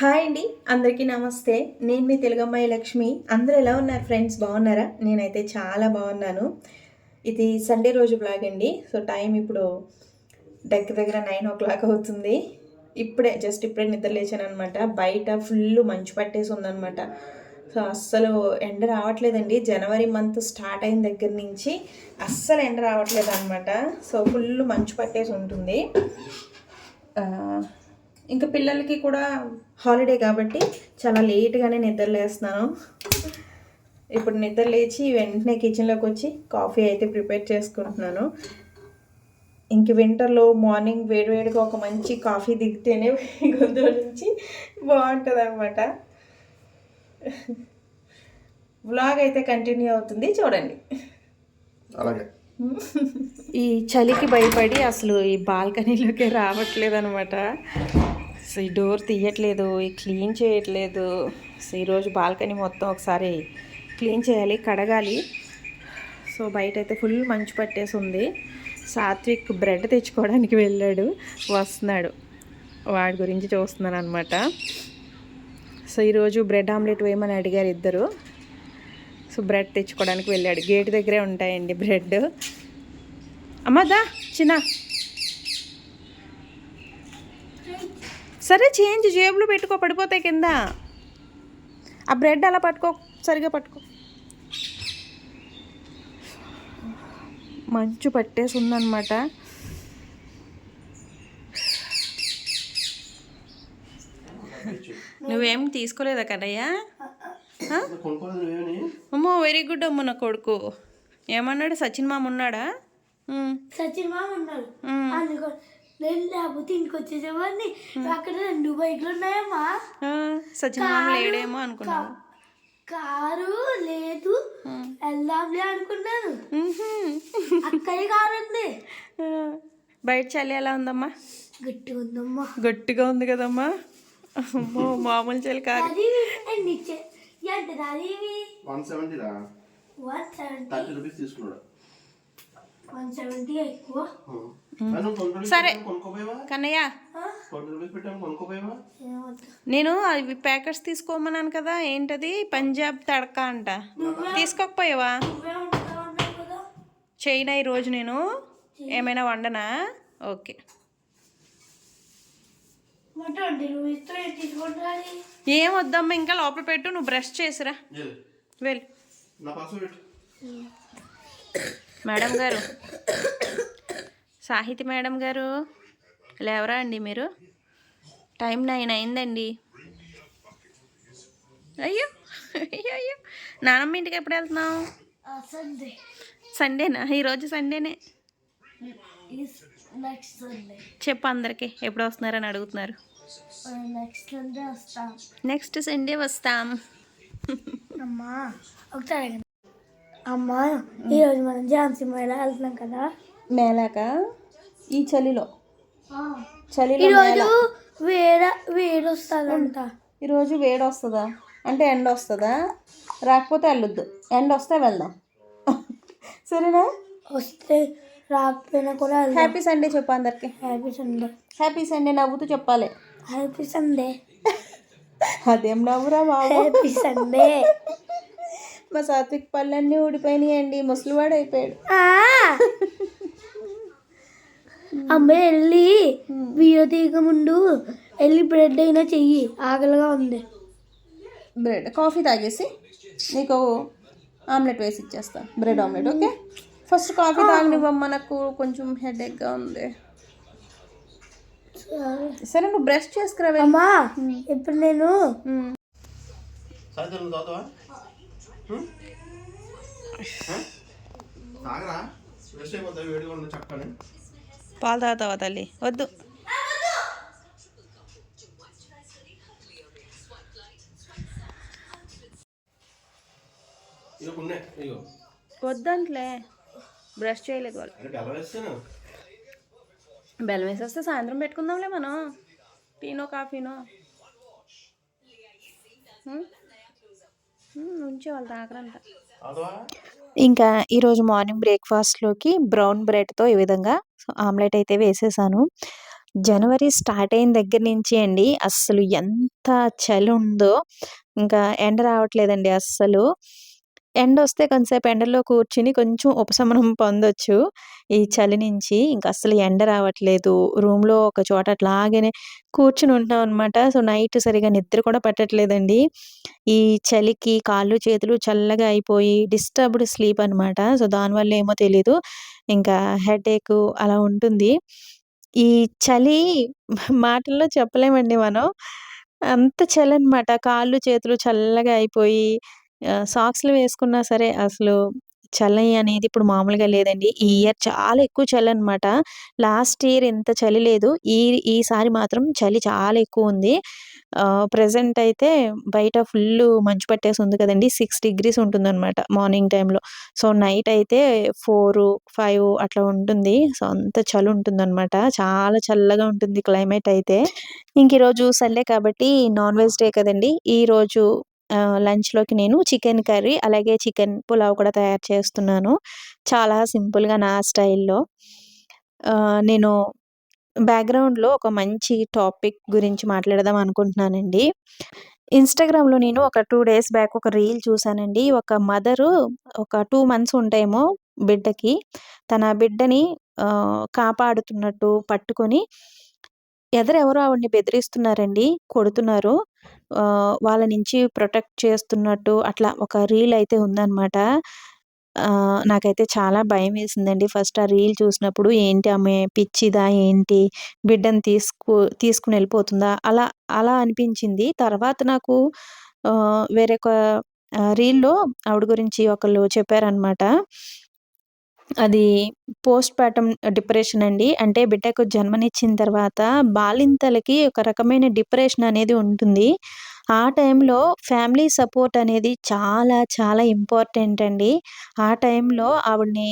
Hi అండి అందరికీ నమస్తే. నేను మీ తెలుగమ్మాయి లక్ష్మి. అందరూ ఎలా ఉన్నారు ఫ్రెండ్స్? బాగున్నారా? నేనైతే చాలా బాగున్నాను. ఇది సండే రోజు బ్లాగ్ అండి. సో టైం ఇప్పుడు దగ్గర దగ్గర నైన్ ఓ క్లాక్ అవుతుంది. ఇప్పుడే జస్ట్ ఇప్పుడే నిద్ర లేచాను అనమాట బయట ఫుల్ మంచు పట్టేసి ఉందనమాట సో అస్సలు ఎండ రావట్లేదండి. జనవరి మంత్ స్టార్ట్ అయిన దగ్గర నుంచి అస్సలు ఎండ రావట్లేదు అనమాట సో ఫుల్ మంచు పట్టేసి ఉంటుంది. ఇంకా పిల్లలకి కూడా హాలిడే కాబట్టి చాలా లేట్గానే నిద్ర లేస్తున్నాను. ఇప్పుడు నిద్ర లేచి వెంటనే కిచెన్లోకి వచ్చి కాఫీ అయితే ప్రిపేర్ చేసుకుంటున్నాను. ఇంక వింటర్లో మార్నింగ్ వేడివేడిగా ఒక మంచి కాఫీ దిగితేనే గొంతులో నుంచి బాగుంటుంది అనమాట వ్లాగ్ అయితే కంటిన్యూ అవుతుంది చూడండి. అలాగే. ఈ చలికి భయపడి అసలు ఈ బాల్కనీలోకి రావట్లేదు అనమాట సో ఈ డోర్ తీయట్లేదు ఈ క్లీన్ చేయట్లేదు. సో ఈరోజు బాల్కనీ మొత్తం ఒకసారి క్లీన్ చేయాలి కడగాలి. సో బయట అయితే ఫుల్ మంచు పట్టేసి ఉంది. సాత్విక్ బ్రెడ్ తెచ్చుకోవడానికి వెళ్ళాడు వస్తున్నాడు. వాడి గురించి చూస్తున్నాను అనమాట సో ఈరోజు బ్రెడ్ ఆమ్లెట్ వేయమని అడిగారు ఇద్దరు. సో బ్రెడ్ తెచ్చుకోవడానికి వెళ్ళాడు. గేట్ దగ్గరే ఉంటాయండి బ్రెడ్. అమ్మదా చిన్న. సరే చేంజ్ జేబులో పెట్టుకో పడిపోతాయి కింద. ఆ బ్రెడ్ అలా పట్టుకో సరిగా పట్టుకో. మంచు పట్టేసి ఉందన్నమాట నువ్వేం తీసుకోలేదా కదయ్యా అమ్మో వెరీ గుడ్ అమ్మ నా కొడుకు. ఏమన్నాడు? సచిన్ మామ ఉన్నాడా? సచిన్ మామ ఉన్నాడు. నేను లేకపోతే ఇంటికి వచ్చేసేవాడిని అక్కడ రెండు బైకులు ఉన్నాయమ్మా. సచిన్ లేడేమో అనుకున్నాను కారు లేదు. వెళ్దాంలే అనుకున్నాను. అక్కయ్య కారు ఉంది. బయట చలి ఎలా ఉందమ్మా? గట్టిగా ఉందమ్మా. గట్టిగా ఉంది కదమ్మా. అమ్మో మామూలు చలి కాదు అది ఎన్ని ఇచ్చే ఎంత అది వన్ సెవెంటీ రా వన్ సెవెంటీ. థర్టీ రూపీస్ తీసుకున్నాడు. ఎక్కువ. సరే. కన్నయ్య. నేను అవి ప్యాకెట్స్ తీసుకోమన్నాను కదా ఏంటది? పంజాబ్ తడక అంట. తీసుకోకపోయావా? చైనా ఈరోజు నేను? ఏమైనా వండనా? ఓకే. ఏం వద్దమ్మా ఇంకా లోపల పెట్టు నువ్వు బ్రష్ చేసిరా? వెళ్ళు. మేడం గారు. సాహితి మేడం గారు లేవరా అండి మీరు? టైం నైన్ అయిందండి. అయ్యో అయ్యో అయ్యో. నానమ్మ ఇంటికి ఎప్పుడు వెళ్తున్నావు? సండే సండేనా ఈరోజు సండేనే చెప్పు అందరికి ఎప్పుడు వస్తున్నారని అడుగుతున్నారు. నెక్స్ట్ సండే వస్తాం. నెక్స్ట్ సండే వస్తాం. అమ్మా ఒకసారి. అమ్మా ఈరోజు మనం ఝాన్సీ మేళ వెళ్తున్నాం కదా? మేలాక ఈ చలిలో. చలిలో ఈరోజు వేడ వేడి వస్తుందంట ఈరోజు వేడి వస్తుందా అంటే ఎండ వస్తుందా రాకపోతే వెళ్ళొద్దు. ఎండ వస్తే వెళ్దాం. సరేనా? వస్తే రాకపోయినా కూడా హ్యాపీ సండే చెప్పు అందరికి. హ్యాపీ సండే హ్యాపీ సండే నవ్వుతూ చెప్పాలి. హ్యాపీ సండే అదేం నవ్వురా బాబు? హ్యాపీ సండే మా సాత్విక్ పళ్ళన్నీ ఊడిపోయినాయండి. ముసలివాడు అయిపోయాడు అమ్మ వెళ్ళి వీడియో తీయక ముందు వెళ్ళి బ్రెడ్ అయినా చెయ్యి. ఆకలిగా ఉంది. బ్రెడ్ కాఫీ తాగేసి నీకు ఆమ్లెట్ వేసి ఇచ్చేస్తా. Bread omelette okay? First coffee తాగనివ్వమ్మ నాకు కొంచెం హెడేక్గా ఉంది. సరే. నువ్వు బ్రష్ చేసుకురా వెళ్ళు. అమ్మా ఇప్పుడు నేను. సాయంత్రం? తాగరా? ఫ్రెష్ వేడిగా ఉన్న చక్కని. పాలు తాగుతావా తల్లి? వద్దు. వద్దంట్లే. బ్రష్ చేయలేదు వాళ్ళు. బెల్లం వేస్తాను బెల్లం వేసి వస్తే సాయంత్రం పెట్టుకుందాంలే మనం. టీనో కాఫీనో ఉంచే వాళ్ళు తాగరంట తాగుతావా ఇంకా ఈరోజు మార్నింగ్ బ్రేక్ఫాస్ట్లోకి బ్రౌన్ బ్రెడ్తో ఈ విధంగా ఆమ్లెట్ అయితే వేసేసాను. జనవరి స్టార్ట్ అయిన దగ్గర నుంచి అండి అస్సలు ఎంత చలి ఉందో ఇంకా ఎండ రావట్లేదండి అస్సలు. ఎండ వస్తే కొంతసేపు ఎండలో కూర్చుని కొంచెం ఉపశమనం పొందొచ్చు. ఈ చలి నుంచి. ఇంక అస్సలు ఎండ రావట్లేదు. రూమ్‌లో ఒక చోట అట్లాగనే కూర్చుని ఉంటున్నాం అనమాట. సో, నైట్ సరిగా నిద్ర కూడా పట్టట్లేదండి. ఈ చలికి కాళ్ళు, చేతులు చల్లగా అయిపోయి డిస్టర్బ్డ్ స్లీప్ అనమాట. సో, దానివల్ల ఏమో తెలీదు. ఇంకా హెడేకు అలా ఉంటుంది. ఈ చలి మాటల్లో చెప్పలేమండి మనం. అంత చలి అనమాట కాళ్ళు, చేతులు చల్లగా అయిపోయి సాక్స్‌లు వేసుకున్నా సరే అసలు చలి అనేది ఇప్పుడు మామూలుగా లేదండి. ఈ ఇయర్ చాలా ఎక్కువ చలనమాట. లాస్ట్ ఇయర్ ఇంత చలి లేదు. ఈ ఈసారి మాత్రం చలి చాలా ఎక్కువుంది. ఆహ్, ప్రెజెంట్ అయితే బయట ఫుల్లు మంచు పట్టేసి ఉంది కదండీ! 6 డిగ్రీస్ ఉంటుందనమాట మార్నింగ్ టైమ్‌లో. సో, నైట్ అయితే 4, 5 అట్లా ఉంటుంది. సో, అంత చలి ఉంటుందనమాట. చాలా చల్లగా ఉంటుంది క్లైమేట్ అయితే. ఇంక ఈరోజు సండే కాబట్టి నాన్ వెజ్ డే కదండీ! ఈరోజు లంచ్‌లోకి నేను చికెన్ కర్రీ అలాగే చికెన్ పులావ్ కూడా తయారు చేస్తున్నాను. చాలా సింపుల్‌గా నా స్టైల్‌లో. నేను బ్యాక్‌గ్రౌండ్‌లో ఒక మంచి టాపిక్ గురించి మాట్లాడదాం అనుకుంటున్నానండి. ఇన్‌స్టాగ్రామ్‌లో నేను ఒక టూ డేస్ బ్యాక్ ఒక రీల్ చూశానండి ఒక మదరు ఒక టూ మంత్స్ ఉంటాయేమో బిడ్డకి. తన బిడ్డని కాపాడుతున్నట్టు పట్టుకొని ఎదరెవరో ఆవిడ్ని బెదిరిస్తున్నారండి. కొడుతున్నారు. వాళ్ళ నుంచి ప్రొటెక్ట్ చేస్తున్నట్టు అట్లా ఒక రీల్ అయితే ఉందన్నమాట నాకైతే చాలా భయం వేసిందండి ఫస్ట్ ఆ రీల్ చూసినప్పుడు. ఏంటి ఆమె పిచ్చిదా ఏంటి? బిడ్డని తీసుకు తీసుకుని వెళ్ళిపోతుందా అలా అలా అనిపించింది. తర్వాత నాకు వేరొక రీల్‌లో ఆవిడ గురించి ఒకళ్ళు చెప్పారనమాట. అది పోస్ట్ పార్టమ్ డిప్రెషన్ అండి. అంటే బిడ్డకు జన్మనిచ్చిన తర్వాత బాలింతలకి ఒక రకమైన డిప్రెషన్ అనేది ఉంటుంది. ఆ టైంలో ఫ్యామిలీ సపోర్ట్ అనేది చాలా చాలా ఇంపార్టెంట్ అండి. ఆ టైంలో ఆవిడని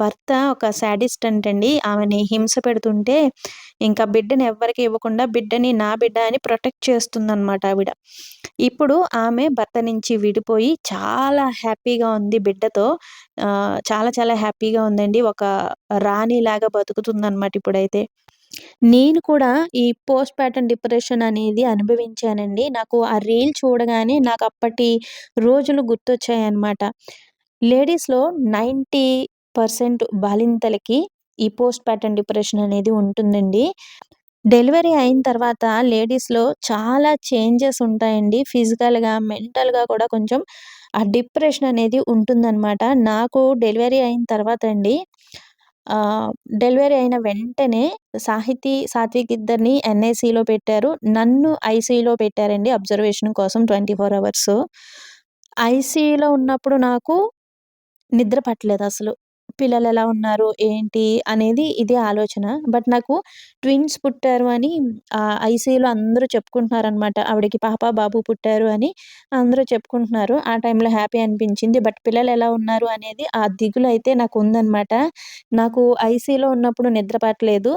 భర్త ఒక శాడిస్ట్ అంటండి. ఆమెని హింస పెడుతుంటే ఇంకా బిడ్డని ఎవ్వరికి ఇవ్వకుండా బిడ్డని నా బిడ్డ అని ప్రొటెక్ట్ చేస్తుందన్నమాట ఆవిడ. ఇప్పుడు ఆమె భర్త నుంచి విడిపోయి చాలా హ్యాపీగా ఉంది బిడ్డతో. చాలా చాలా హ్యాపీగా ఉందండి. ఒక రాణిలాగా బతుకుతుందన్నమాట ఇప్పుడైతే. నేను కూడా ఈ పోస్ట్ పార్టమ్ డిప్రెషన్ అనేది అనుభవించానండి. నాకు ఆ రీల్ చూడగానే నాకు అప్పటి రోజులు గుర్తొచ్చాయన్నమాట. లేడీస్‌లో 90% బాలింతలకి ఈ పోస్ట్ పార్టమ్ డిప్రెషన్ అనేది ఉంటుందండి. డెలివరీ అయిన తర్వాత లేడీస్‌లో చాలా చేంజెస్ ఉంటాయండి. ఫిజికల్‌గా, మెంటల్‌గా కూడా కొంచెం ఆ డిప్రెషన్ అనేది ఉంటుందన్నమాట. నాకు డెలివరీ అయిన తర్వాత అండి డెలివరీ అయిన వెంటనే సాహితీ, సాత్విక్ ఇద్దరిని ఎన్ఐసీలో పెట్టారు. నన్ను ఐసీలో పెట్టారండి అబ్జర్వేషన్ కోసం 24 అవర్స్. ఐసీలో ఉన్నప్పుడు నాకు నిద్ర పట్టలేదసలు. పిల్లలు ఎలా ఉన్నారు? ఏంటి? అనేది ఇదే ఆలోచన. బట్ నాకు ట్విన్స్ పుట్టారు అని ఆహ్, ఐసీయూలో అందరూ చెప్పుకుంటున్నారనమాట. ఆవిడకి పాప, బాబు పుట్టారు అని అందరూ చెప్పుకుంటున్నారు. ఆ టైంలో హ్యాపీ అనిపించింది. బట్ పిల్లలు ఎలా ఉన్నారు అనేది ఆ దిగులు అయితే నాకు ఉందన్నమాట నాకు ఐసీలో ఉన్నప్పుడు నిద్ర పట్టలేదు.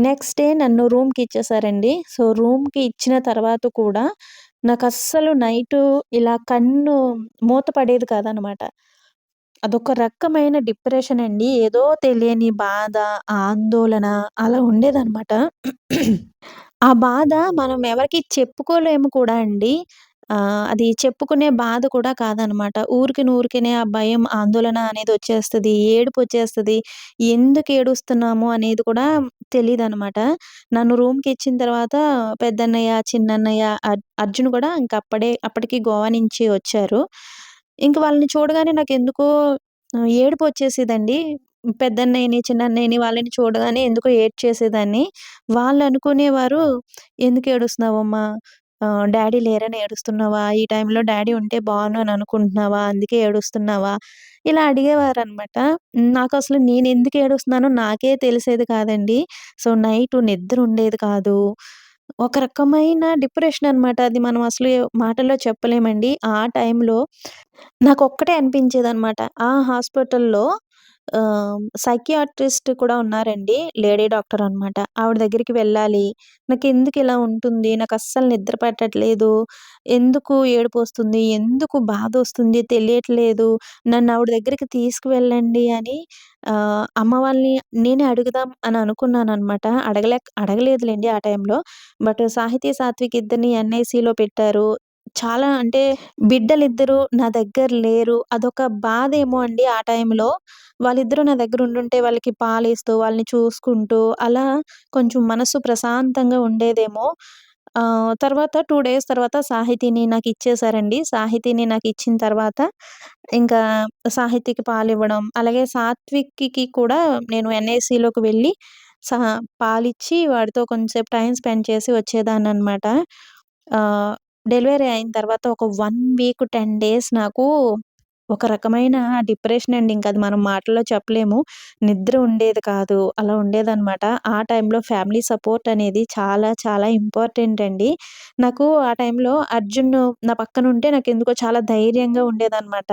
నెక్స్ట్ డే నన్ను రూమ్‌కి ఇచ్చేసారండి. సో, రూమ్‌కి ఇచ్చిన తర్వాత కూడా నాకు అస్సలు నైట్ ఇలా కన్ను మూత పడేది కాదనమాట. అదొక రకమైన డిప్రెషన్ అండి. ఏదో తెలియని బాధ, ఆందోళన అలా ఉండేదన్నమాట ఆ బాధ మనం ఎవరికి చెప్పుకోలేము కూడా అండి. అది చెప్పుకునే బాధ కూడా కాదనమాట. ఊరికి ఊరికినే ఆ భయం, ఆందోళన అనేది వచ్చేస్తది. వచ్చేస్తుంది ఎందుకు ఏడుస్తున్నాము అనేది కూడా తెలియదు అనమాట నన్ను రూమ్‌కి ఇచ్చిన తర్వాత పెద్దన్నయ్య, చిన్నన్నయ్య, అర్జున్ కూడా ఇంకా అప్పుడే అప్పటికి గోవా నుంచి వచ్చారు. ఇంక వాళ్ళని చూడగానే నాకెందుకో ఏడుపు వచ్చేసేదండి. పెద్దన్నయ్యని, చిన్నన్నయ్యని వాళ్ళని చూడగానే ఎందుకో ఏడ్చేసేదాన్ని. వాళ్ళనుకునేవారు, "ఎందుకు ఏడుస్తున్నావమ్మా? ఆహ్, డ్యాడీ లేరని ఏడుస్తున్నావా? ఈ టైంలో డ్యాడీ ఉంటే బావున్ను అని అనుకుంటున్నావా? అందుకే ఏడుస్తున్నావా?" ఇలా అడిగేవారనమాట. నాకసలు నేనెందుకు ఏడుస్తున్నానో నాకే తెలిసేది కాదండి. సో, నైటు నిద్ర ఉండేది కాదు. ఒక రకమైన డిప్రెషన్ అనమాట. అది మనం అసలు మాటల్లో చెప్పలేమండి. ఆ టైంలో అనిపించేది అన్నమాట ఆ హాస్పిటల్‌లో సైకియాట్రిస్ట్ కూడా ఉన్నారండి లేడీ డాక్టర్ అనమాట ఆవిడ దగ్గరికి వెళ్ళాలి. నాకు ఎందుకు ఇలా ఉంటుంది? నాకు అస్సలు నిద్ర పట్టట్లేదు. ఎందుకు ఏడుపు వస్తుంది? ఎందుకు బాధ వస్తుంది? తెలియట్లేదు. నన్ను ఆవిడ దగ్గరికి తీసుకువెళ్ళండి అని అమ్మ వాళ్ళని నేనే అడుగుదాం అని అనుకున్నాను అనమాట అడగలే అడగలేదులేండి ఆ టైంలో. బట్ సాహితీ సాత్విక్ ఇద్దరిని ఎన్ఐసిలో పెట్టారు. చాలా అంటే బిడ్డలిద్దరూ నా దగ్గర లేరు. అదొక బాధ ఏమో అండి ఆ టైంలో. వాళ్ళిద్దరూ నా దగ్గర ఉండుంటే వాళ్ళకి పాలిస్తూ వాళ్ళని చూసుకుంటూ అలా కొంచెం మనసు ప్రశాంతంగా ఉండేదేమో. తర్వాత టూ డేస్ తర్వాత సాహితీని నాకు ఇచ్చేసారండి సాహితీని నాకు ఇచ్చిన తర్వాత ఇంకా సాహితీకి పాలు ఇవ్వడం అలాగే సాత్విక్కి కూడా నేను ఎన్ఐసిలోకి వెళ్ళి సహా పాలిచ్చి వాడితో కొంచెంసేపు టైం స్పెండ్ చేసి వచ్చేదాన్ని అనమాట డెలివరీ అయిన తర్వాత ఒక వన్ వీక్ టెన్ డేస్ నాకు ఒక రకమైన డిప్రెషన్ అండి. ఇంకా అది మనం మాటల్లో చెప్పలేము. నిద్ర ఉండేది కాదు. అలా ఉండేదన్నమాట. ఆ టైంలో ఫ్యామిలీ సపోర్ట్ అనేది చాలా చాలా ఇంపార్టెంట్ అండి. నాకు ఆ టైంలో అర్జున్ నా పక్కన ఉంటే నాకు ఎందుకో చాలా ధైర్యంగా ఉండేదన్నమాట.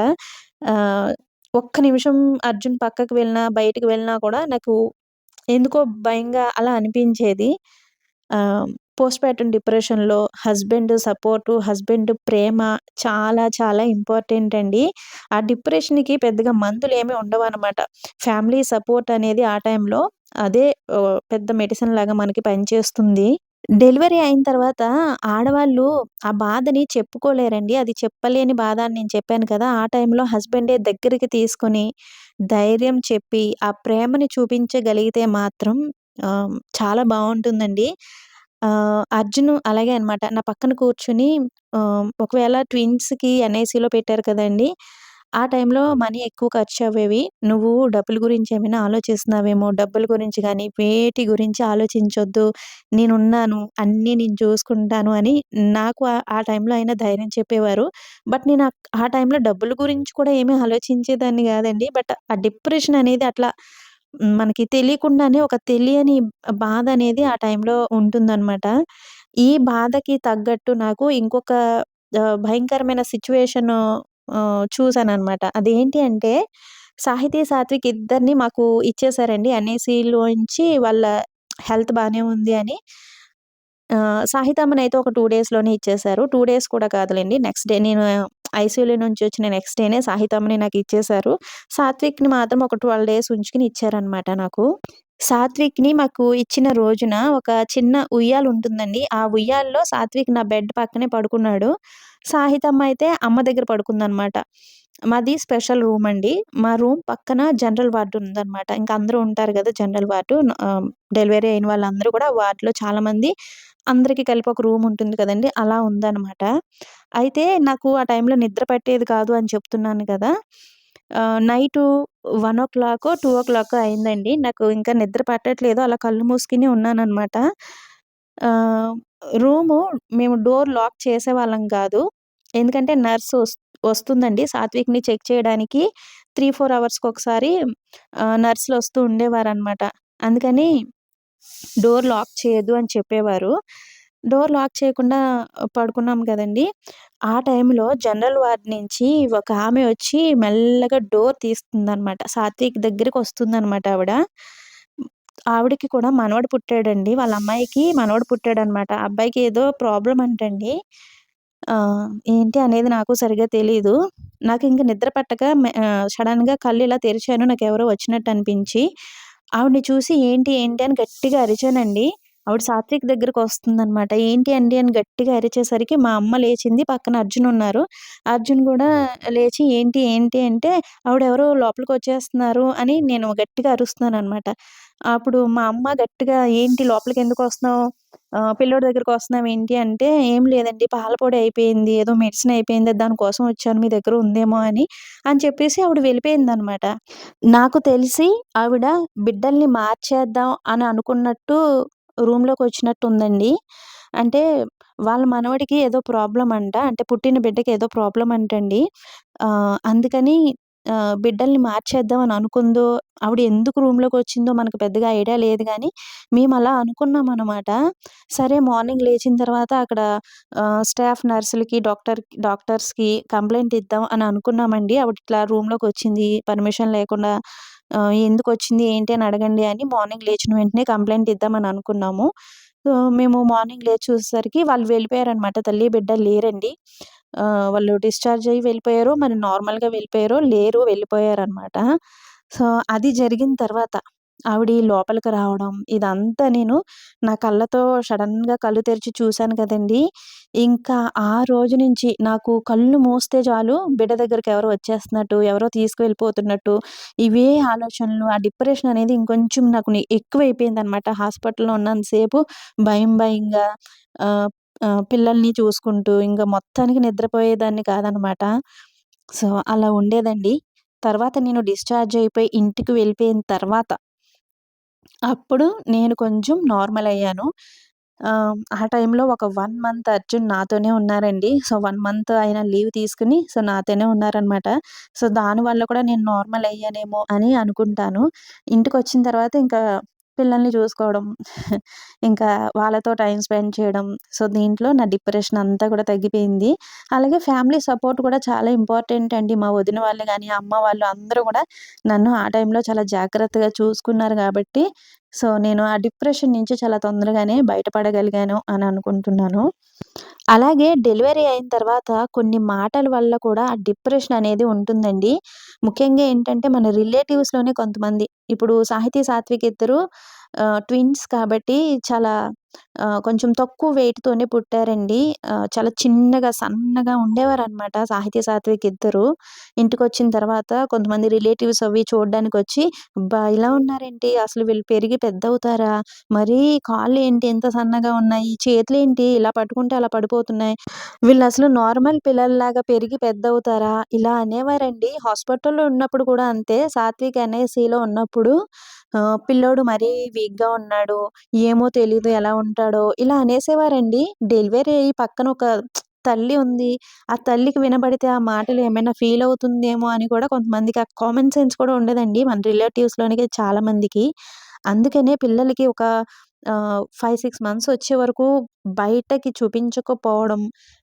ఒక్క నిమిషం అర్జున్ పక్కకు వెళ్ళినా బయటకు వెళ్ళినా కూడా నాకు ఎందుకో భయంగా అలా అనిపించేది. పోస్ట్ పార్టమ్ డిప్రెషన్లో హస్బెండ్ సపోర్టు హస్బెండ్ ప్రేమ చాలా చాలా ఇంపార్టెంట్ అండి. ఆ డిప్రెషన్కి పెద్దగా మందులు ఏమీ ఉండవు అనమాట ఫ్యామిలీ సపోర్ట్ అనేది ఆ టైంలో అదే పెద్ద మెడిసిన్ లాగా మనకి పనిచేస్తుంది. డెలివరీ అయిన తర్వాత ఆడవాళ్ళు ఆ బాధని చెప్పుకోలేరండి. అది చెప్పలేని బాధ అని నేను చెప్పాను కదా! ఆ టైంలో హస్బెండే దగ్గరికి తీసుకొని ధైర్యం చెప్పి ఆ ప్రేమని చూపించగలిగితే మాత్రం చాలా బాగుంటుందండి. అర్జున్ అలాగే అన్నమాట. నా పక్కన కూర్చుని ఆ, ఒకవేళ ట్విన్స్కి ఎన్ఐసిలో పెట్టారు కదండి ఆ టైంలో మనీ ఎక్కువ ఖర్చు అవ్వేవి నువ్వు డబ్బుల గురించి ఏమైనా ఆలోచిస్తున్నావేమో? డబ్బుల గురించి కానీ వేటి గురించి ఆలోచించొద్దు. నేనున్నాను అన్నీ నేను చూసుకుంటాను అని నాకు ఆ- ఆ టైంలో అయినా ధైర్యం చెప్పేవారు. బట్ నేను ఆ- ఆ టైంలో డబ్బుల గురించి కూడా ఏమీ ఆలోచించేదాన్ని కాదండి. బట్ ఆ డిప్రెషన్ అనేది అట్లా మనకి తెలియకుండానే ఒక తెలియని బాధ అనేది ఆ టైంలో ఉంటుందన్నమాట. ఈ బాధకి తగ్గట్టు నాకు ఇంకొక ఆ, భయంకరమైన సిచ్యువేషన్ చూసానన్నమాట. అదేంటి అంటే సాహితీ సాత్విక్ ఇద్దరిని మాకు ఇచ్చేసారండి. ఎన్ఐసిలోంచి వాళ్ళ హెల్త్ బాగానే ఉంది అని ఆ, సాహితమ్మని అయితే ఒక టూ డేస్లోనే ఇచ్చేసారు. టూ డేస్ కూడా కాదులేండి. నెక్స్ట్ డే నేను ఐసీయూలో నుంచి వచ్చిన నెక్స్ట్ డేనే సాహితమ్మని నాకు ఇచ్చేసారు సాత్విక్ని మాత్రం ఒక ట్వెల్వ్ డేస్ ఉంచుకుని ఇచ్చారనమాట నాకు. సాత్విక్ని మాకు ఇచ్చిన రోజున ఒక చిన్న ఉయ్యాలు ఉంటుందండి. ఆ ఉయ్యాల్లో సాత్విక్ నా బెడ్ పక్కనే పడుకున్నాడు. సాహితమ్మ అయితే అమ్మ దగ్గర పడుకుందనమాట మాది స్పెషల్ రూమ్ అండి. మా రూమ్ పక్కన జనరల్ వార్డు ఉందన్నమాట. ఇంకా అందరూ ఉంటారు కదా జనరల్ వార్డు డెలివరీ అయిన వాళ్ళందరూ కూడా వార్డులో చాలా మంది అందరికీ కలిపి ఒక రూమ్ ఉంటుంది కదండి అలా ఉందన్నమాట. అయితే నాకు ఆ టైంలో నిద్ర పట్టేది కాదు అని చెప్తున్నాను కదా night one o'clock two o'clock అయిందండి. నాకు ఇంకా నిద్ర పట్టట్లేదు అలా కళ్ళు మూసుకుని ఉన్నానన్నమాట. రూము మేము డోర్ లాక్ చేసేవాళ్ళం కాదు. ఎందుకంటే నర్స్ వస్తుందండి సాత్విక్ని చెక్ చేయడానికి. త్రీ ఫోర్ అవర్స్కి ఒకసారి నర్సులు వస్తూ ఉండేవారు అనమాట అందుకని డోర్ లాక్ చేయదు అని చెప్పేవారు. డోర్ లాక్ చేయకుండా పడుకున్నాం కదండి. ఆ టైంలో జనరల్ వార్డ్ నుంచి ఒక ఆమె వచ్చి మెల్లగా డోర్ తీస్తుందనమాట సాత్విక్ దగ్గరికి వస్తుందన్నమాట ఆవిడ. ఆవిడకి కూడా మనవడు పుట్టాడండి. వాళ్ళ అమ్మాయికి మనవడు పుట్టాడనమాట అబ్బాయికి ఏదో ప్రాబ్లం అంటండి. ఏంటి అనేది నాకు సరిగా తెలియదు నాకు ఇంక నిద్ర పట్టక మె- కళ్ళు ఇలా తెరిచాను. నాకు ఎవరో వచ్చినట్టు అనిపించి ఆవిడని చూసి ఏంటి ఏంటి అని గట్టిగా అరిచానండి. ఆవిడ సాత్విక్ దగ్గరకు వస్తుందనమాట ఏంటి అండి? అని గట్టిగా అరిచేసరికి మా అమ్మ లేచింది. పక్కన అర్జున్ ఉన్నారు. అర్జున్ కూడా లేచి ఏంటి ఏంటి? అంటే ఆవిడ ఎవరో లోపలికి వచ్చేస్తున్నారు అని నేను గట్టిగా అరుస్తున్నాను అనమాట అప్పుడు మా అమ్మ గట్టిగా ఏంటి లోపలికి ఎందుకు వస్తున్నావు? పిల్లోడి దగ్గరకు వస్తున్నాం ఏంటి? అంటే ఏం లేదండి పాలపొడి అయిపోయింది. ఏదో మెడిసిన్ అయిపోయింది. దానికోసం వచ్చాను. మీ దగ్గర ఉందేమో అని అని చెప్పేసి ఆవిడ వెళ్ళిపోయింది అనమాట నాకు తెలిసి ఆవిడ బిడ్డల్ని మార్చేద్దాం అని అనుకున్నట్టు రూమ్లోకి వచ్చినట్టు ఉందండి అంటే వాళ్ళ మనవడికి ఏదో ప్రాబ్లం అంట అంటే పుట్టిన బిడ్డకి ఏదో ప్రాబ్లం అంటండి. అందుకని బిడ్డల్ని మార్చేద్దాం అని అనుకుందో ఆవిడ ఎందుకు రూమ్లోకి వచ్చిందో మనకు పెద్దగా ఐడియా లేదు కానీ మేము అలా అనుకున్నాం అనమాట సరే మార్నింగ్ లేచిన తర్వాత అక్కడ స్టాఫ్ నర్సులకి డాక్టర్ డాక్టర్స్కి కంప్లైంట్ ఇద్దాం అని అనుకున్నామండి. ఆవిడ ఇట్లా రూమ్లోకి వచ్చింది పర్మిషన్ లేకుండా ఎందుకు ఎందుకొచ్చింది ఏంటి అని అడగండి అని మార్నింగ్ లేచిన వెంటనే కంప్లైంట్ ఇద్దామని అనుకున్నాము. మేము మార్నింగ్ లేచి చూసేసరికి వాళ్ళు వెళ్ళిపోయారనమాట. తల్లి, బిడ్డ లేరండి. వాళ్ళు డిశ్చార్జ్ అయ్యి వెళ్ళిపోయారు మరి నార్మల్‌గా వెళ్ళిపోయారు లేరు వెళ్ళిపోయారనమాట. సో, అది జరిగిన తర్వాత ఆవిడ లోపలికి రావడం ఇదంతా నేను నా కళ్ళతో సడన్గా కళ్ళు తెరిచి చూశాను కదండీ! ఇంకా ఆ రోజు నుంచి నాకు కళ్ళు మూస్తే చాలు బిడ్డ దగ్గరికి ఎవరో వచ్చేస్తున్నట్టు, ఎవరో తీసుకువెళ్ళిపోతున్నట్టు ఇవే ఆలోచనలు, ఆ డిప్రెషన్ అనేది ఇంకొంచెం నాకు ఎక్కువైపోయింది ఎక్కువైపోయిందనమాట. హాస్పిటల్‌లో ఉన్నంతసేపు భయం భయంగా పిల్లల్ని చూసుకుంటూ ఇంకా మొత్తానికి నిద్రపోయేదాన్ని కాదనమాట. సో, అలా ఉండేదండి. తర్వాత నేను డిశ్చార్జ్ అయిపోయి ఇంటికి వెళ్ళిపోయిన తర్వాత అప్పుడు నేను కొంచెం నార్మల్ అయ్యాను. ఆ టైంలో ఒక వన్ మంత్ అర్జున్ నాతోనే ఉన్నారండి. సో, వన్ మంత్ ఆయన లీవ్ తీసుకొని సో, నాతోనే ఉన్నారనమాట. సో, దానివల్ల కూడా నేను నార్మల్ అయ్యానేమో అని అనుకుంటాను. ఇంటికి వచ్చిన తర్వాత ఇంకా పిల్లల్ని చూసుకోవడం, ఇంకా వాళ్ళతో టైం స్పెండ్ చేయడం. సో, దీంట్లో నా డిప్రెషన్ అంతా కూడా తగ్గిపోయింది. అలాగే ఫ్యామిలీ సపోర్ట్ కూడా చాలా ఇంపార్టెంట్ అండి. మా వదిన వాళ్ళు కానీ అమ్మ వాళ్ళు అందరూ కూడా నన్ను ఆ టైంలో చాలా జాగ్రత్తగా చూసుకున్నారు కాబట్టి సో, నేను ఆ డిప్రెషన్ నుంచి చాలా తొందరగానే బయటపడగలిగాను అని అనుకుంటున్నాను. అలాగే డెలివరీ అయిన తర్వాత కొన్ని మాటల వల్ల కూడా డిప్రెషన్ అనేది ఉంటుందండి. ముఖ్యంగా ఏంటంటే మన రిలేటివ్స్‌లోనే కొంతమంది ఇప్పుడు సాహితీ, సాత్విక్ ఇద్దరు ట్విన్స్ కాబట్టి చాలా కొంచెం తక్కువ వెయిట్‌తోనే పుట్టారండి. చాలా చిన్నగా, సన్నగా ఉండేవారనమాట సాహితీ, సాత్విక్ ఇద్దరు. ఇంటికి వచ్చిన తర్వాత కొంతమంది రిలేటివ్స్ అవి చూడడానికి వచ్చి "అబ్బా! ఇలా ఉన్నారేంటి? అసలు వీళ్ళు పెరిగి పెద్ద అవుతారా మరీ కాళ్ళేంటి ఎంత సన్నగా ఉన్నాయి? చేతులు ఏంటి ఇలా పట్టుకుంటే అలా పడిపోతున్నాయి? వీళ్ళు అసలు నార్మల్ పిల్లల్లాగా పెరిగి పెద్ద అవుతారా ఇలా అనేవారండి. హాస్పిటల్‌లో ఉన్నప్పుడు కూడా అంతే. సాత్విక్ ఎన్ఐసిలో ఉన్నప్పుడు "పిల్లోడు మరీ వీక్‌గా ఉన్నాడు. ఏమో తెలియదు ఎలా ఉంటాడో" ఇలా అనేసేవారండి. డెలివరీ అయ్యి పక్కన ఒక తల్లి ఉంది. ఆ తల్లికి వినబడితే ఆ మాటలు ఏమైనా ఫీల్ అవుతుందేమో అని కూడా కొంతమందికి ఆ కామన్ సెన్స్ కూడా ఉండదండి. మన రిలేటివ్స్‌లోనికి చాలా మందికి. అందుకనే పిల్లలకి ఒక ఫైవ్ సిక్స్ మంత్స్ వచ్చే వరకు బయటకి చూపించకపోవడం,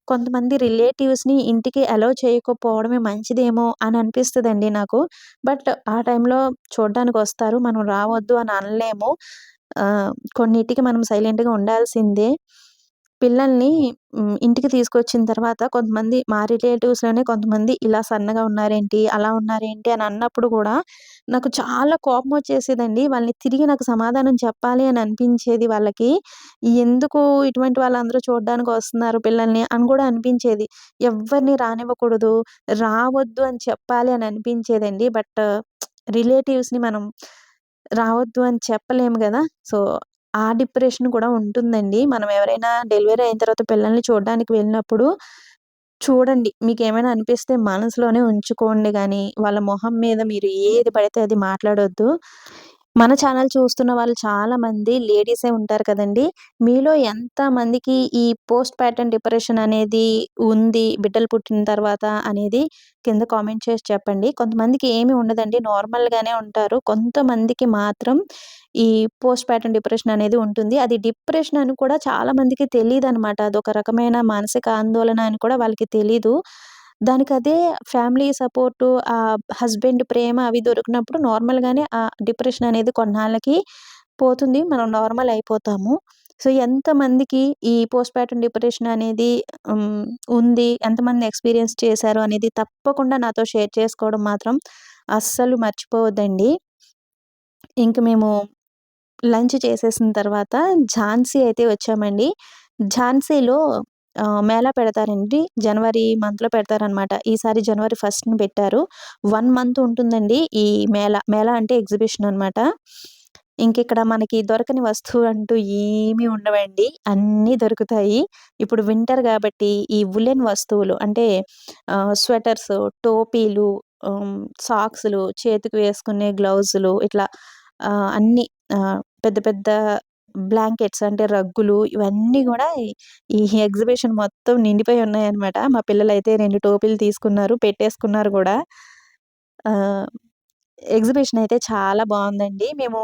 కొంతమంది రిలేటివ్స్‌ని ఇంటికి అలౌ చేయకపోవడమే మంచిదేమో అని అనిపిస్తుందండి నాకు. బట్ ఆ టైంలో చూడ్డానికొస్తారు. మనం రావద్దు అని అనలేము. కొన్నిటికి మనం సైలెంట్‌గా ఉండాల్సిందే. పిల్లల్ని ఇంటికి తీసుకొచ్చిన తర్వాత కొంతమంది మా రిలేటివ్స్‌లోనే కొంతమంది ఇలా సన్నగా ఉన్నారేంటి? అలా ఉన్నారేంటి? అని అన్నప్పుడు కూడా నాకు చాలా కోపం వచ్చేసేదండి వాళ్ళని తిరిగి నాకు సమాధానం చెప్పాలి అని అనిపించేది వాళ్ళకి. ఎందుకు ఇటువంటి వాళ్ళందరూ చూడడానికి వస్తున్నారు పిల్లల్ని అని కూడా అనిపించేది. ఎవరిని రానివ్వకూడదు, రావద్దు అని చెప్పాలి అని అనిపించేదండి. బట్ రిలేటివ్స్‌ని మనం రావద్దు అని చెప్పలేము కదా సో, ఆ డిప్రెషన్ కూడా ఉంటుందండి. మనం ఎవరైనా డెలివరీ అయిన తర్వాత పిల్లల్ని చూడడానికి వెళ్ళినప్పుడు చూడండి. మీకు ఏమైనా అనిపిస్తే మనసులోనే ఉంచుకోండి కానీ వాళ్ళ మొహం మీద మీరు ఏది పడితే అది మాట్లాడొద్దు. మన ఛానల్ చూస్తున్న వాళ్ళు చాలా మంది లేడీసే ఉంటారు కదండి మీలో ఎంత మందికి ఈ పోస్ట్ ప్యాటర్న్ డిప్రెషన్ అనేది ఉంది బిడ్డలు పుట్టిన తర్వాత అనేది కింద కామెంట్ చేసి చెప్పండి. కొంతమందికి ఏమి ఉండదండి. నార్మల్‌గానే ఉంటారు. కొంతమందికి మాత్రం ఈ పోస్ట్ ప్యాటర్న్ డిప్రెషన్ అనేది ఉంటుంది. అది డిప్రెషన్ అని కూడా చాలా మందికి తెలియదు అన్నమాట అది అదొక రకమైన మానసిక ఆందోళన అని కూడా వాళ్ళకి తెలీదు. దానికదే ఫ్యామిలీ సపోర్టు, ఆ హస్బెండ్ ప్రేమ అవి దొరికినప్పుడు నార్మల్‌గానే ఆ డిప్రెషన్ అనేది కొన్నాళ్ళకి పోతుంది. మనం నార్మల్ అయిపోతాము. సో, ఎంతమందికి ఈ పోస్ట్ పార్టమ్ డిప్రెషన్ అనేది ఉంది, ఎంతమంది ఎక్స్‌పీరియన్స్ చేశారు అనేది తప్పకుండా నాతో షేర్ చేసుకోవడం మాత్రం అస్సలు మర్చిపోవద్దండి. ఇంక మేము లంచ్ చేసేసిన తర్వాత ఝాన్సీ అయితే వచ్చామండి. ఝాన్సీలో మేళా పెడతారండి. జనవరి మంత్‌లో పెడతారనమాట. ఈసారి జనవరి ఫస్ట్ని పెట్టారు. వన్ మంత్ ఉంటుందండి ఈ మేళా. మేళా అంటే ఎగ్జిబిషన్ అనమాట. ఇంకిక్కడ మనకి దొరకని వస్తువు అంటూ ఏమీ ఉండవండి. అన్నీ దొరుకుతాయి. ఇప్పుడు వింటర్ కాబట్టి ఈ వులెన్ వస్తువులు అంటే స్వెటర్స్ టోపీలు, సాక్స్లు చేతికి వేసుకునే గ్లౌజులు ఇట్లా అన్ని పెద్ద పెద్ద బ్లాంకెట్స్ అంటే రగ్గులు ఇవన్నీ కూడా ఈ ఎగ్జిబిషన్ మొత్తం నిండిపోయి ఉన్నాయన్నమాట. మా పిల్లలు అయితే రెండు టోపీలు తీసుకున్నారు. పెట్టేసుకున్నారు కూడా ఎగ్జిబిషన్ అయితే చాలా బాగుందండి మేము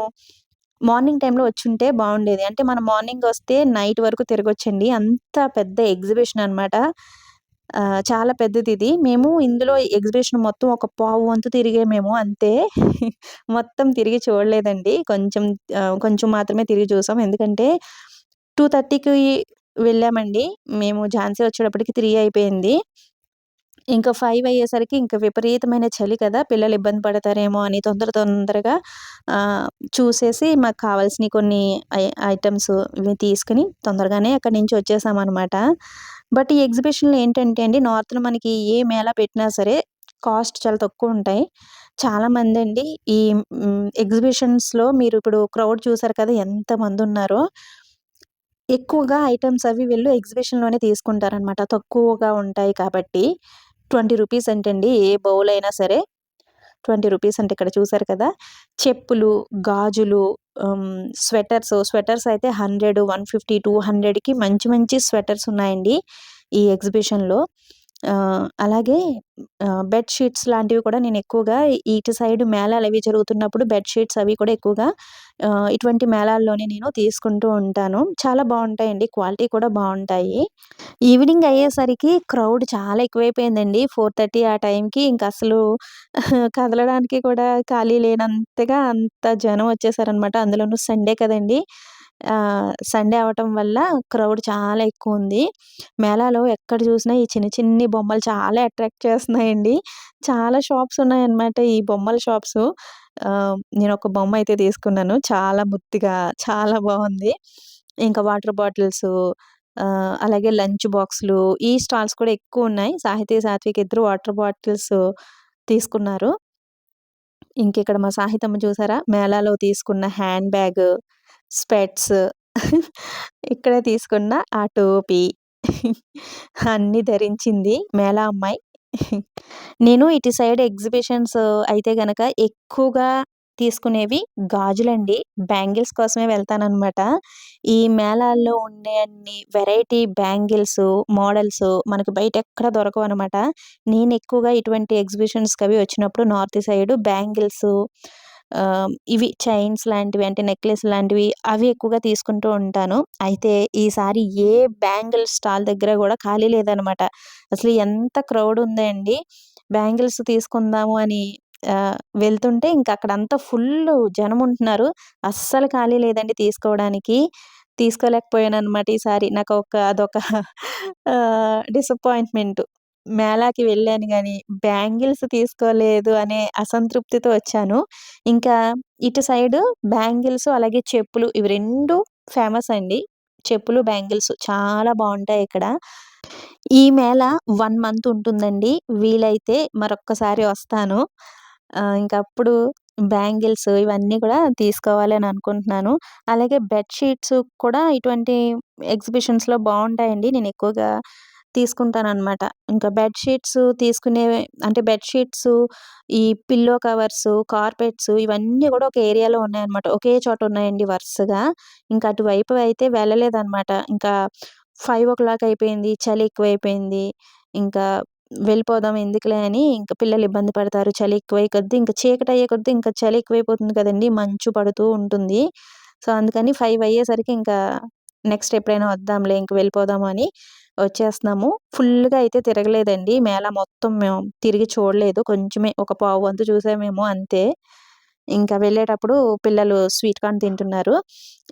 మార్నింగ్ టైమ్‌లో వచ్చుంటే బాగుండేది అంటే మనం మార్నింగ్ వస్తే నైట్ వరకు తిరగొచ్చండి. అంత పెద్ద ఎగ్జిబిషన్ అనమాట. చాలా పెద్దది ఇది. మేము ఇందులో ఎగ్జిబిషన్ మొత్తం ఒక పావు వంతు తిరిగామేమో అంతే. మొత్తం తిరిగి చూడలేదండి. కొంచెం కొంచెం మాత్రమే తిరిగి చూసాం. ఎందుకంటే 2:30కి వెళ్ళామండి. మేము ఝాన్సీ వచ్చేటప్పటికి త్రీ అయిపోయింది. ఇంకా ఫైవ్ అయ్యేసరికి ఇంకా విపరీతమైన చలి కదా! పిల్లలు ఇబ్బంది పడతారేమో అని తొందర తొందరగా చూసేసి మాకు కావాల్సిన కొన్ని ఐ ఐటమ్స్ ఇవి తీసుకొని తొందరగానే అక్కడి నుంచి వచ్చేసామన్నమాట బట్ ఈ ఎగ్జిబిషన్‌లో ఏంటంటే అండి నార్త్‌లో మనకి ఏ మేళా పెట్టినా సరే కాస్ట్ చాలా తక్కువ ఉంటాయి చాలామంది అండి ఈ ఎగ్జిబిషన్స్‌లో మీరు ఇప్పుడు క్రౌడ్ చూసారు కదా! ఎంతమందున్నారో. ఎక్కువగా ఐటమ్స్ అవి వీళ్ళు ఎగ్జిబిషన్‌లోనే తీసుకుంటారనమాట. తక్కువగా ఉంటాయి కాబట్టి. 20 రూపీస్ అంటే అండి ఏ బౌల్ అయినా సరే. 20 రూపీస్ అంటే ఇక్కడ చూసారు కదా! చెప్పులు, గాజులు, స్వెటర్స్, స్వెటర్స్ అయితే 100, 150, 200కి మంచి మంచి స్వెటర్స్ ఉన్నాయండి ఈ ఎగ్జిబిషన్‌లో. అలాగే బెడ్షీట్స్ బెడ్ షీట్స్ లాంటివి కూడా నేను ఎక్కువగా ఇటు సైడ్ మేళాలు అవి జరుగుతున్నప్పుడు బెడ్ షీట్స్ అవి కూడా ఎక్కువగా ఇటువంటి మేళాల్లోనే నేను తీసుకుంటూ ఉంటాను. చాలా బాగుంటాయండి క్వాలిటీ కూడా బాగుంటాయి ఈవినింగ్ అయ్యేసరికి క్రౌడ్ చాలా ఎక్కువైపోయిందండి. 4:30 ఆ టైంకి ఇంకా అసలు కదలడానికి కూడా ఖాళీ లేనంతగా అంత జనం వచ్చేసారనమాట. అందులోనూ సండే కదండీ! సండే అవటం వల్ల క్రౌడ్ చాలా ఎక్కువ ఉంది మేళాలో ఎక్కడ చూసినా ఈ చిన్ని చిన్ని బొమ్మలు చాలా అట్రాక్ట్ చేస్తున్నాయండి. చాలా షాప్స్ ఉన్నాయన్నమాట ఈ బొమ్మల షాప్స్ నేను ఒక బొమ్మ అయితే తీసుకున్నాను. చాలా ముత్తిగా చాలా బాగుంది ఇంకా వాటర్ బాటిల్స్ అలాగే లంచ్ బాక్స్‌లు ఈ స్టాల్స్ కూడా ఎక్కువ ఉన్నాయి సాహితీ, సాత్విక్ ఇద్దరు వాటర్ బాటిల్స్ తీసుకున్నారు. ఇంకిక్కడ మా సాహితమ్మ చూసారా? మేళాలో తీసుకున్న హ్యాండ్ బ్యాగ్, స్పెట్స్ ఇక్కడ తీసుకున్న ఆ టోపీ అన్నీ ధరించింది మేళా అమ్మాయి. నేను ఇటు సైడ్ ఎగ్జిబిషన్స్ అయితే గనక ఎక్కువగా తీసుకునేవి గాజులండి. బ్యాంగిల్స్ కోసమే వెళ్తానన్నమాట ఈ మేళాల్లో ఉండే అన్ని వెరైటీ బ్యాంగిల్స్ మోడల్స్ మనకు బయట ఎక్కడ దొరకవు అనమాట నేను ఎక్కువగా ఇటువంటి ఎగ్జిబిషన్స్‌కి అవి వచ్చినప్పుడు నార్త్ సైడ్ బ్యాంగిల్స్ ఇవి చైన్స్ లాంటివి అంటే నెక్లెస్ లాంటివి అవి ఎక్కువగా తీసుకుంటూ ఉంటాను. అయితే ఈసారి ఏ బ్యాంగిల్ స్టాల్ దగ్గర కూడా ఖాళీ లేదనమాట. అసలు ఎంత క్రౌడ్ ఉందో అండి. బ్యాంగిల్స్ తీసుకుందాము అని వెళ్తుంటే ఇంక అక్కడంతా ఫుల్ జనం ఉంటున్నారు. అస్సలు ఖాళీ లేదండి తీసుకోవడానికి. తీసుకోలేకపోయాను అనమాట ఈసారి. ఒక అదొక డిసప్పాయింట్మెంట్ మేళాకి వెళ్ళాను గానీ బ్యాంగిల్స్ తీసుకోలేదు అనే అసంతృప్తితో వచ్చాను. ఇంకా ఇటు సైడు బ్యాంగిల్స్ అలాగే చెప్పులు ఇవి 2 ఫేమస్ అండి. చెప్పులు, బ్యాంగిల్స్ చాలా బాగుంటాయి ఇక్కడ. ఈ మేళ 1 మంత్ ఉంటుందండి. వీలైతే మరొక్కసారి వస్తాను. ఆహ్, ఇంకప్పుడు బ్యాంగిల్స్ ఇవన్నీ కూడా తీసుకోవాలని అనుకుంటున్నాను. అలాగే బెడ్ షీట్స్ కూడా ఇటువంటి ఎగ్జిబిషన్స్‌లో బావుంటాయండి. నేను ఎక్కువగా ఇంకా బెడ్ షీట్స్ తీసుకునేవి అంటే బెడ్షీట్స్ ఈ పిల్లో కవర్స్ కార్పెట్స్ ఇవన్నీ కూడా ఒక ఏరియాలో ఉన్నాయన్నమాట. ఒకే చోట ఉన్నాయండి వరుసగా. ఇంకా అటువైపు అయితే వెళ్ళలేదన్నమాట ఇంకా 5:00 అయిపోయింది. చలి ఎక్కువైపోయింది. ఇంకా వెళ్ళిపోదాం ఎందుకులే అని ఇంకా పిల్లలు ఇబ్బంది పడతారు. చలి ఎక్కువయ్యే కొద్దీ చీకటి అయ్యే కొద్దీ ఇంకా చలి ఎక్కువైపోతుంది కదండి మంచు పడుతూ ఉంటుంది. సో, అందుకని ఫైవ్ అయ్యేసరికి ఇంకా నెక్స్ట్ ఎప్పుడైనా వద్దాంలే ఇంక వెళ్ళిపోదాము అని వచ్చేస్తున్నాము. ఫుల్గా అయితే తిరగలేదండి. మేళ మొత్తం మేము తిరిగి చూడలేదు. కొంచెమే ఒక పావు వంతు చూసామేమో అంతే. ఇంకా వెళ్ళేటప్పుడు పిల్లలు స్వీట్ కార్న్ తింటున్నారు.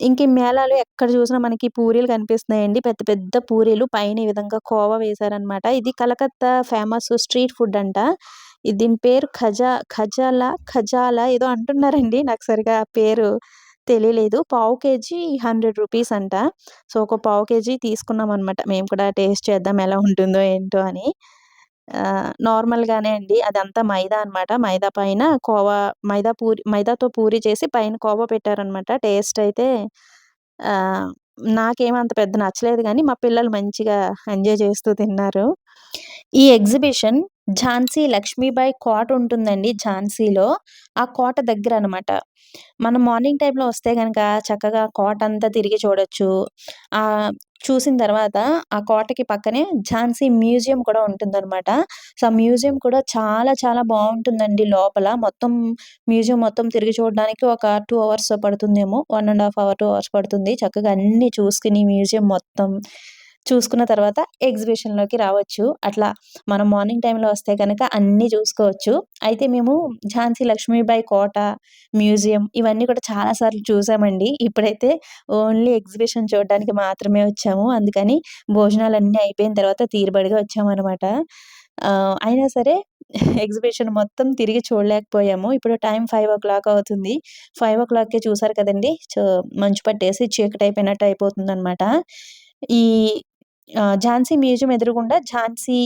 ఇంక ఈ మేళాలు ఎక్కడ చూసినా మనకి పూరీలు కనిపిస్తున్నాయండి. పెద్ద పెద్ద పూరీలు పైన ఈ విధంగా కోవా వేశారనమాట. ఇది కలకత్తా ఫేమస్ స్ట్రీట్ ఫుడ్ అంట. ఇది దీని పేరు ఖజా ఖజాలా ఖజాలా ఏదో అంటున్నారండి. నాకు సరిగ్గా పేరు తెలియలేదు. పావు కేజీ 100 రూపీస్ అంట. సో, ఒక పావు కేజీ తీసుకున్నాం అనమాట మేము కూడా టేస్ట్ చేద్దాం ఎలా ఉంటుందో ఏంటో అని. నార్మల్‌గానే అండి. అదంతా మైదా అనమాట. మైదా పైన కోవా మైదా పూరి మైదాతో పూరి చేసి పైన కోవా పెట్టారనమాట. టేస్ట్ అయితే నాకేమంత అంత పెద్ద నచ్చలేదు కానీ మా పిల్లలు మంచిగా ఎంజాయ్ చేస్తూ తిన్నారు. ఈ ఎగ్జిబిషన్ ఝాన్సీ లక్ష్మీబాయి కోట ఉంటుందండి ఝాన్సీలో. ఆ కోట దగ్గర అనమాట మనం మార్నింగ్ టైంలో వస్తే కనుక చక్కగా కోట అంతా తిరిగి చూడొచ్చు. ఆ చూసిన తర్వాత ఆ కోటకి పక్కనే ఝాన్సీ మ్యూజియం కూడా ఉంటుందన్నమాట సో, ఆ మ్యూజియం కూడా చాలా చాలా బాగుంటుందండి లోపల. మొత్తం మ్యూజియం మొత్తం తిరిగి చూడడానికి ఒక టూ అవర్స్ పడుతుందేమో. 1 ½ అవర్, టూ అవర్స్ పడుతుంది. చక్కగా అన్నీ చూసుకుని మ్యూజియం మొత్తం చూసుకున్న తర్వాత ఎగ్జిబిషన్లోకి రావచ్చు. అట్లా మనం మార్నింగ్ టైంలో వస్తే కనుక అన్నీ చూసుకోవచ్చు. అయితే మేము ఝాన్సీ లక్ష్మీబాయి కోట మ్యూజియం ఇవన్నీ కూడా చాలాసార్లు చూసామండి. ఇప్పుడైతే ఓన్లీ ఎగ్జిబిషన్ చూడడానికి మాత్రమే వచ్చాము. అందుకని భోజనాలు అన్నీ అయిపోయిన తర్వాత తీరుబడిగా వచ్చామన్నమాట. అయినా సరే ఎగ్జిబిషన్ మొత్తం తిరిగి చూడలేకపోయాము. ఇప్పుడు టైం ఫైవ్ ఓ క్లాక్ అవుతుంది. ఫైవ్ ఓ క్లాక్కే చూసారు కదండి? మంచు పట్టేసి చీకటి అయిపోయినట్టు అయిపోతుంది అనమాట ఈ ఝాన్సీ మ్యూజియం ఎదురుగుండా ఝాన్సీ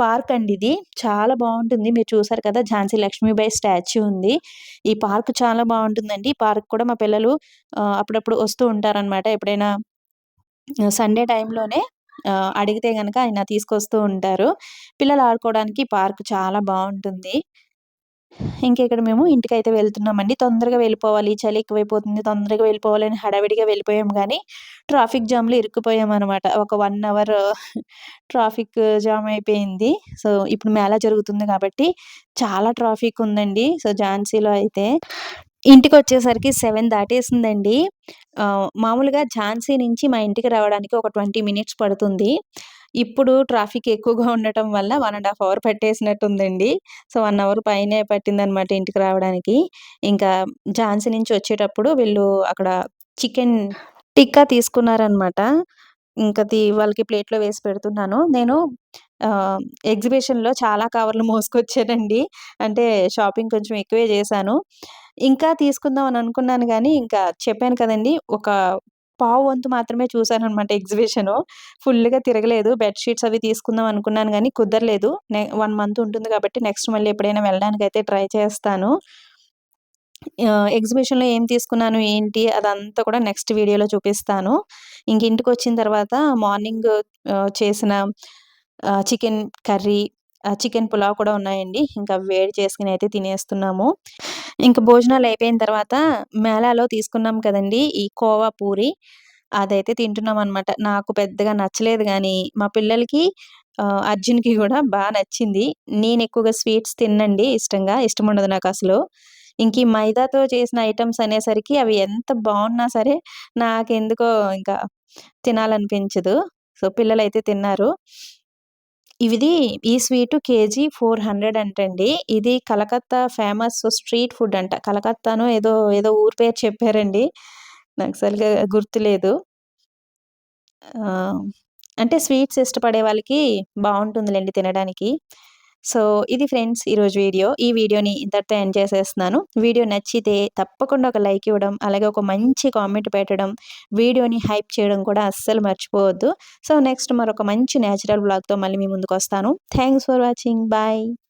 పార్క్ అండి ఇది. చాలా బాగుంటుంది. మీరు చూసారు కదా ఝాన్సీ లక్ష్మీబాయి స్టాచ్యూ ఉంది. ఈ పార్క్ చాలా బాగుంటుందండి. ఈ పార్క్ కూడా మా పిల్లలు అప్పుడప్పుడు వస్తూ ఉంటారన్నమాట. ఎప్పుడైనా సండే టైంలోనే అడిగితే కనుక ఆయన తీసుకొస్తూ ఉంటారు. పిల్లలు ఆడుకోవడానికి పార్క్ చాలా బాగుంటుంది. ఇంకా ఇక్కడ మేము ఇంటికైతే వెళ్తున్నామండి. తొందరగా వెళ్ళిపోవాలి. చలి ఎక్కువైపోతుంది. తొందరగా వెళ్ళిపోవాలని హడావిడిగా వెళ్ళిపోయాం. కానీ ట్రాఫిక్ జామ్లో ఇరుక్కుపోయాం అనమాట ఒక వన్ అవర్ ట్రాఫిక్ జామ్ అయిపోయింది. సో ఇప్పుడు మేళా జరుగుతుంది కాబట్టి చాలా ట్రాఫిక్ ఉందండి. సో ఝాన్సీలో అయితే ఇంటికి వచ్చేసరికి సెవెన్ దాటేసిందండి. మామూలుగా ఝాన్సీ నుంచి మా ఇంటికి రావడానికి ఒక ట్వంటీ మినిట్స్ పడుతుంది. ఇప్పుడు ట్రాఫిక్ ఎక్కువగా ఉండటం వల్ల వన్ అండ్ హాఫ్ అవర్ పట్టేసినట్టుందండి. సో వన్ అవర్ పైనే పట్టిందనమాట ఇంటికి రావడానికి. ఇంకా ఝాన్సీ నుంచి వచ్చేటప్పుడు వీళ్ళు అక్కడ చికెన్ టిక్కా తీసుకున్నారనమాట. ఇంకా వాళ్ళకి ప్లేట్లో వేసి పెడుతున్నాను. నేను ఎగ్జిబిషన్లో చాలా కవర్లు మోసుకొచ్చానండి. అంటే షాపింగ్ కొంచెం ఎక్కువే చేశాను. ఇంకా తీసుకుందాం అని అనుకున్నాను కానీ ఇంకా చెప్పాను కదండి ఒక పావు వంతు మాత్రమే చూశాను అనమాట ఎగ్జిబిషన్. ఫుల్గా తిరగలేదు. బెడ్షీట్స్ అవి తీసుకుందాం అనుకున్నాను కానీ కుదరలేదు. నె వన్ మంత్ ఉంటుంది కాబట్టి నెక్స్ట్ మళ్ళీ ఎప్పుడైనా వెళ్ళడానికి అయితే ట్రై చేస్తాను. ఎగ్జిబిషన్‌లో ఏం తీసుకున్నాను ఏంటి అదంతా కూడా నెక్స్ట్ వీడియోలో చూపిస్తాను. ఇంక ఇంటికి వచ్చిన తర్వాత మార్నింగ్ చేసిన చికెన్ కర్రీ, చికెన్ పులావ్ కూడా ఉన్నాయండి. ఇంకా వేడి చేసుకుని అయితే తినేస్తున్నాము. ఇంకా భోజనాలు అయిపోయిన తర్వాత మేళాలో తీసుకున్నాం కదండి ఈ కోవా పూరి అదైతే తింటున్నామనమాట. నాకు పెద్దగా నచ్చలేదు కానీ మా పిల్లలకి అర్జున్‌కి కూడా బాగా నచ్చింది. నేను ఎక్కువగా స్వీట్స్ తినండి ఇష్టంగా. ఇష్టం ఉండదు నాకు అసలు ఇంక ఈ మైదాతో చేసిన ఐటమ్స్ అనేసరికి అవి ఎంత బాగున్నా సరే నాకెందుకో ఇంకా తినాలనిపించదు. సో, పిల్లలు అయితే తిన్నారు. ఇది ఈ స్వీటు కేజీ 400 అంటండి. ఇది కలకత్తా ఫేమస్ స్ట్రీట్ ఫుడ్ అంట. కలకత్తాను ఏదో, ఏదో ఊరు పేరు చెప్పారండి. నాకు సరిగ్గా గుర్తులేదు. అంటే స్వీట్స్ ఇష్టపడే వాళ్ళకి బాగుంటుందిలేండి తినడానికి. సో, ఇది ఫ్రెండ్స్ ఈరోజు వీడియో. ఈ వీడియోని ఇంతటితో ఎండ్ చేసేస్తున్నాను. వీడియో నచ్చితే తప్పకుండా ఒక లైక్ ఇవ్వడం, అలాగే ఒక మంచి కామెంట్ పెట్టడం, వీడియోని హైప్ చేయడం కూడా అస్సలు మర్చిపోవద్దు. సో, నెక్స్ట్ మరొక మంచి నేచురల్ బ్లాగ్తో మళ్ళీ మీ ముందుకొస్తాను. Thanks for watching. బాయ్.